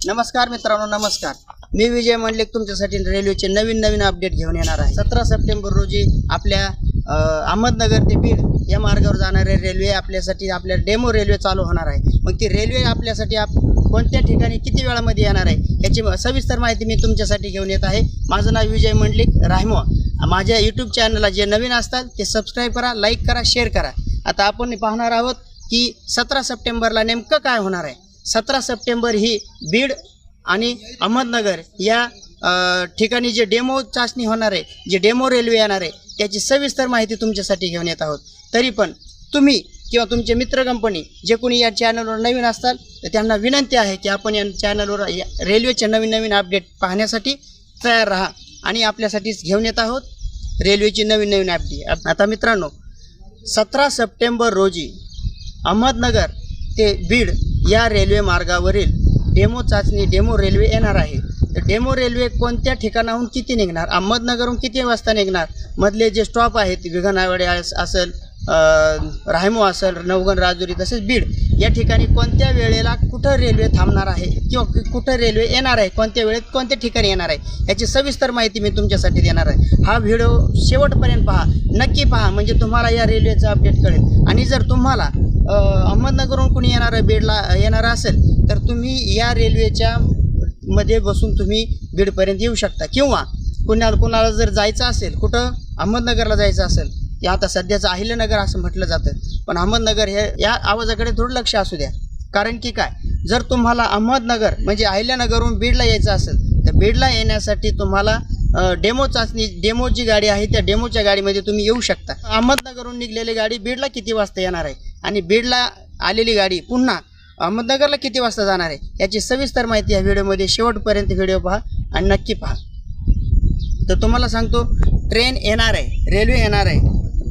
नमस्कार मित्रांनो नमस्कार. मी विजय मंडलिक तुमच्यासाठी रेल्वेचे नवीन नवीन अपडेट घेऊन येणार आहे. सतरा सप्टेंबर रोजी आपल्या अहमदनगर ते बीड या मार्गावर जाणारे रेल्वे आपल्यासाठी आपल्या डेमो रेल्वे चालू होणार आहे. मग ती रेल्वे आपल्यासाठी आप कोणत्या ठिकाणी किती वेळामध्ये येणार आहे याची सविस्तर माहिती मी तुमच्यासाठी घेऊन येत आहे. माझं नाव विजय मंडलिक राहिमो माझ्या यूट्यूब चॅनलला जे नवीन असतात ते सबस्क्राईब करा लाईक करा शेअर करा. आता आपण पाहणार आहोत की सतरा सप्टेंबरला नेमकं काय होणार आहे. सतरा सप्टेंबर ही बीड आणि अहमदनगर या ठिकाणी जे डेमो चाचणी होणार आहे जे डेमो रेल्वे येणार आहे त्याची सविस्तर माहिती तुमच्यासाठी घेऊन येत आहोत. तरी पण तुम्ही किंवा तुमचे मित्र कंपनी जे कोणी या चॅनलवर नवीन असतात तर त्यांना विनंती आहे की आपण या चॅनलवर या रेल्वेचे नवीन नवीन अपडेट पाहण्यासाठी तयार राहा आणि आपल्यासाठीच घेऊन येत आहोत रेल्वेची नवीन नवीन अपडेट आता मित्रांनो सतरा सप्टेंबर रोजी अहमदनगर ते बीड या रेल्वे मार्गावरील डेमो चाचणी डेमो रेल्वे येणार आहे. तर डेमो रेल्वे कोणत्या ठिकाणाहून किती निघणार? अहमदनगरहून किती वाजता निघणार? मधले जे स्टॉप आहेत विघनावाडे असेल अं, रायमो असेल नवगण राजुरी तसेच बीड या ठिकाणी कोणत्या वेळेला कुठं रेल्वे थांबणार आहे? किंवा कुठं रेल्वे येणार आहे? कोणत्या वेळेत कोणत्या ठिकाणी येणार आहे? याची सविस्तर माहिती मी तुमच्यासाठी देणार आहे. हा व्हिडिओ शेवटपर्यंत पहा. नक्की पहा. म्हणजे तुम्हाला या रेल्वेचं अपडेट कळेल. आणि जर तुम्हाला अहमदनगरहून कुणी येणार आहे बीडला येणारा असेल तर तुम्ही या रेल्वेच्या मध्ये बसून तुम्ही बीडपर्यंत येऊ शकता. किंवा कुणाला कुणाला जर जायचं असेल कुठं? अहमदनगरला जायचं असेल ते आता सध्याचं अहिल्यानगर असं म्हटलं जातं. पण अहमदनगर हे या आवाजाकडे थोडं लक्ष असू द्या. कारण की काय? जर तुम्हाला अहमदनगर म्हणजे अहिल्यानगरहून बीडला यायचं असेल तर बीडला येण्यासाठी तुम्हाला डेमो चाचणी डेमो जी गाडी आहे त्या डेमोच्या गाडीमध्ये तुम्ही येऊ शकता. अहमदनगरहून निघलेली गाडी बीडला किती वाजता येणार आहे? आणि बीडला आलेली गाडी पुन्हा अहमदनगरला किती वाजता जाणार आहे याची सविस्तर माहिती या व्हिडिओमध्ये शेवटपर्यंत व्हिडिओ पहा आणि नक्की पहा. तर तुम्हाला सांगतो ट्रेन येणार आहे रेल्वे येणार आहे.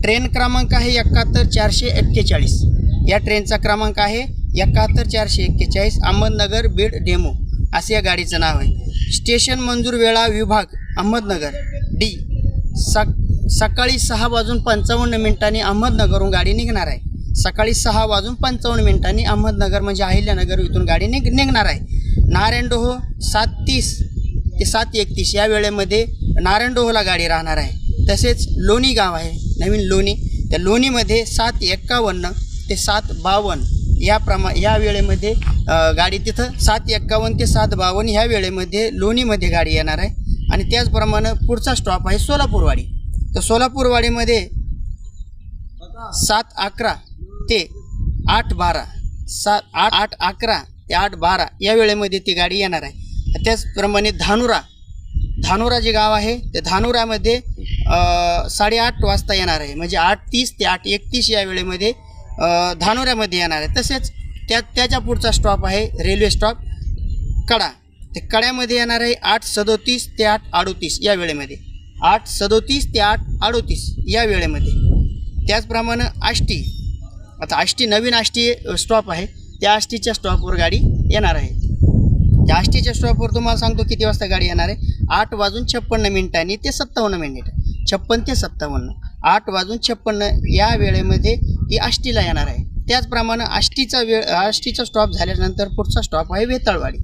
ट्रेन क्रमांक आहे एकाहत्तर चारशे एक्केचाळीस. या ट्रेनचा क्रमांक आहे एकाहत्तर चारशे एक्केचाळीस अहमदनगर बीड डेमो. असे या गाडीचं नाव आहे. स्टेशन मंजूर वेळा विभाग अहमदनगर. डी सक सकाळी सहा वाजून पंचावन्न मिनिटांनी अहमदनगरहून गाडी निघणार आहे. सकाळी सहा वाजून पंचावन्न मिनिटांनी अहमदनगर म्हणजे अहिल्यानगर इथून गाडी निघ निघणार आहे. नारायणडोह सात तीस ते सात एकतीस या वेळेमध्ये नारायणडोहला गाडी राहणार आहे. तसेच लोणी गाव आहे नवीन लोणी. त्या लोणीमध्ये सात एक्कावन्न ते सात बावन्न या प्रमा या वेळेमध्ये गाडी तिथं सात एक्कावन्न ते सात बावन्न ह्या वेळेमध्ये लोणीमध्ये गाडी येणार आहे. आणि त्याचप्रमाणे पुढचा स्टॉप आहे सोलापूरवाडी. तर सोलापूरवाडीमध्ये सात अकरा ते आठ बारा सात आठ आठ अकरा ते आठ बारा या वेळेमध्ये ती गाडी येणार आहे. त्याचप्रमाणे धानुरा धानुरा जे गाव आहे. ते धानुरामध्ये साडेआठ वाजता येणार आहे. म्हणजे आठ तीस ते आठ एकतीस या वेळेमध्ये धानुऱ्यामध्ये येणार आहे. तसेच त्या त्याच्या पुढचा स्टॉप आहे रेल्वे स्टॉप कडा. ते कड्यामध्ये येणार आहे आठ सदोतीस ते आठ अडोतीस या वेळेमध्ये. आठ सदोतीस ते आठ अडोतीस या वेळेमध्ये. त्याचप्रमाणे आष्टी आता आष्टी नवीन आष्टी स्टॉप आहे. त्या आष्टीच्या स्टॉपवर गाडी येणार आहे. त्या आष्टीच्या स्टॉपवर तुम्हाला सांगतो किती वाजता गाडी येणार आहे. आठ वाजून छप्पन्न मिनिटांनी ते सत्तावन्न मिनिट. छप्पन ते सत्तावन्न. आठ वाजून छप्पन्न या वेळेमध्ये ती आष्टीला येणार आहे. त्याचप्रमाणे आष्टीचा वेळ आष्टीचा स्टॉप झाल्यानंतर पुढचा स्टॉप आहे वेताळवाडी.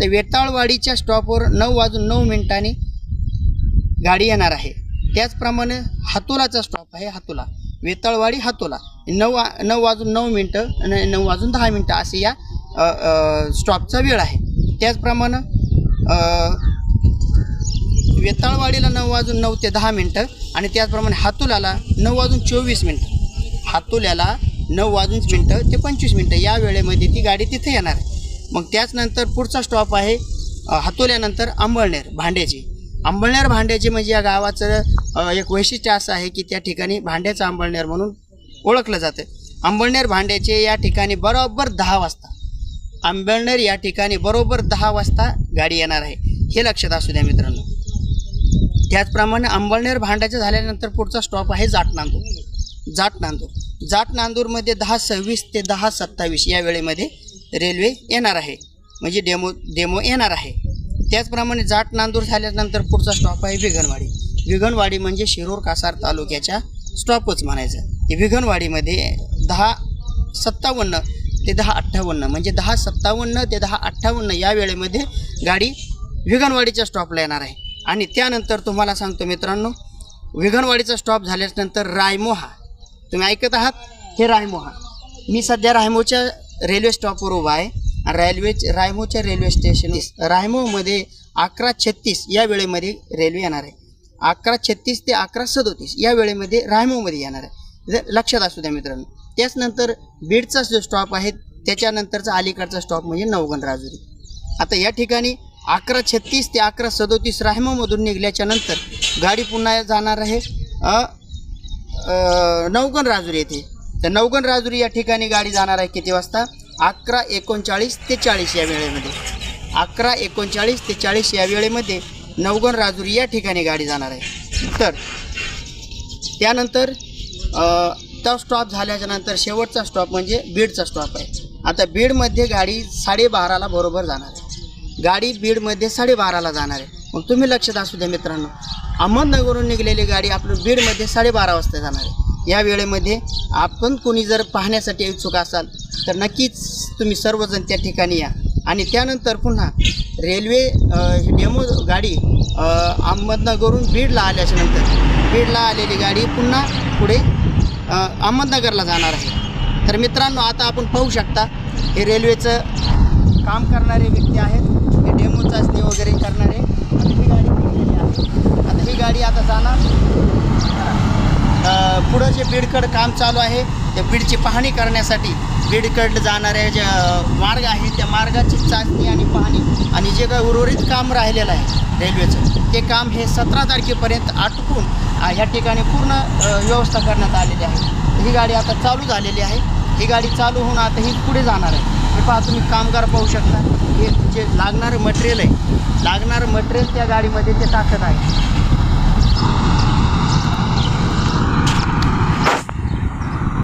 तर वेताळवाडीच्या स्टॉपवर नऊ वाजून नऊ मिनिटांनी गाडी येणार आहे. त्याचप्रमाणे हातोलाचा स्टॉप आहे हातोला. वेताळवाडी हातोला नऊ वा- नऊ वाजून नऊ मिनटं नऊ वाजून दहा मिनटं असे या स्टॉपचा वेळ आहे. त्याचप्रमाणे वेताळवाडीला नऊ वाजून नऊ ते दहा मिनटं आणि त्याचप्रमाणे हातोल्याला नऊ वाजून चोवीस मिनटं. हातोल्याला नऊ वाजून मिनटं ते पंचवीस मिनटं या वेळेमध्ये ती गाडी तिथे येणार. आहे मग त्याचनंतर पुढचा स्टॉप आहे हातोल्यानंतर अंबळनेर भांड्याची अंबळनेर भांड्याची म्हणजे या गावाचं एक वैशिष्ट्य असं आहे की त्या ठिकाणी भांड्याचं आंबळनेर म्हणून ओळखलं जातं. अंबळनेर भांड्याचे या ठिकाणी बरोबर दहा वाजता. आंबळनेर या ठिकाणी बरोबर दहा वाजता गाडी येणार आहे. हे लक्षात असू द्या मित्रांनो. त्याचप्रमाणे अंबळनेर भांड्याचं झाल्यानंतर पुढचा स्टॉप आहे जाट नांदूर जाट नांदूर जाट नांदूरमध्ये दहा सव्वीस ते दहा सत्तावीस या वेळेमध्ये रेल्वे येणार आहे. म्हणजे डेमो डेमो येणार आहे. त्याचप्रमाणे जाट नांदूर झाल्यानंतर पुढचा स्टॉप आहे विघनवाडी विघनवाडी म्हणजे शिरूर कासार तालुक्याच्या स्टॉपच म्हणायचं. विघनवाडीमध्ये दहा सत्तावन्न ते दहा अठ्ठावन्न म्हणजे दहा सत्तावन्न ते दहा अठ्ठावन्न या वेळेमध्ये गाडी विघनवाडीच्या स्टॉपला येणार आहे. आणि त्यानंतर तुम्हाला सांगतो मित्रांनो विघनवाडीचा स्टॉप झाल्यानंतर रायमोहा. तुम्ही ऐकत आहात? हे रायमोहा. मी सध्या रायमोच्या रेल्वे स्टॉपवर उभा आहे. आणि रेल्वे रायमोच्या रेल्वे स्टेशन रायमोमध्ये अकरा छत्तीस या वेळेमध्ये रेल्वे येणार आहे. अकरा छत्तीस ते अकरा सदोतीस या वेळेमध्ये रायमोमध्ये येणार आहे. लक्षात असू द्या मित्रांनो. त्याचनंतर बीडचा जो स्टॉप आहे त्याच्यानंतरचा अलीकडचा स्टॉप म्हणजे नवगण राजुरी. आता या ठिकाणी अकरा छत्तीस ते अकरा सदोतीस रायमोमधून निघल्याच्या नंतर गाडी पुन्हा जाणार आहे. नवगण राजुरी येथे. तर नवगण राजुरी या ठिकाणी गाडी जाणार आहे किती वाजता? अकरा एकोणचाळीस ते चाळीस या वेळेमध्ये. अकरा एकोणचाळीस ते चाळीस या वेळेमध्ये नवगण राजुरी या ठिकाणी गाडी जाणार आहे. तर त्यानंतर तो स्टॉप झाल्याच्यानंतर शेवटचा स्टॉप म्हणजे बीडचा स्टॉप आहे. आता बीडमध्ये गाडी साडेबाराला बरोबर जाणार आहे. गाडी बीडमध्ये साडेबाराला जाणार आहे. मग तुम्ही लक्षात असू द्या मित्रांनो अहमदनगरहून निघलेली गाडी आपलं बीडमध्ये साडेबारा वाजता जाणार आहे. या वेळेमध्ये आपण कोणी जर पाहण्यासाठी इच्छुक असाल तर नक्कीच तुम्ही सर्वजण त्या ठिकाणी या. आणि त्यानंतर पुन्हा रेल्वे ही डेमो गाडी अहमदनगरहून बीडला आल्याच्यानंतर बीडला आलेली गाडी पुन्हा पुढे अहमदनगरला जाणार आहे. तर मित्रांनो आता आपण पाहू शकता हे रेल्वेचं काम करणारे व्यक्ती आहेत. हे डेमो चाचणी वगैरे करणारे. आता ही गाडी आहे. आता ही गाडी आता जाणार. पुढं जे बीडकड काम चालू आहे त्या बीडची पाहणी करण्यासाठी बीडकडं जाणारे जे मार्ग आहे मार्गाची चाचणी आणि पाहणी. आणि जे काही उर्वरित काम राहिलेलं आहे रेल्वेचं ते काम हे सतरा तारखेपर्यंत आटपून ह्या ठिकाणी पूर्ण व्यवस्था करण्यात आलेली आहे. ही गाडी आता चालू झालेली आहे. ही गाडी चालू होऊन आता ही पुढे जाणार आहे. हे पहा तुम्ही कामगार पाहू शकता. हे जे लागणारं मटेरियल आहे लागणारं मटेरियल त्या गाडीमध्ये ते टाकत आहे.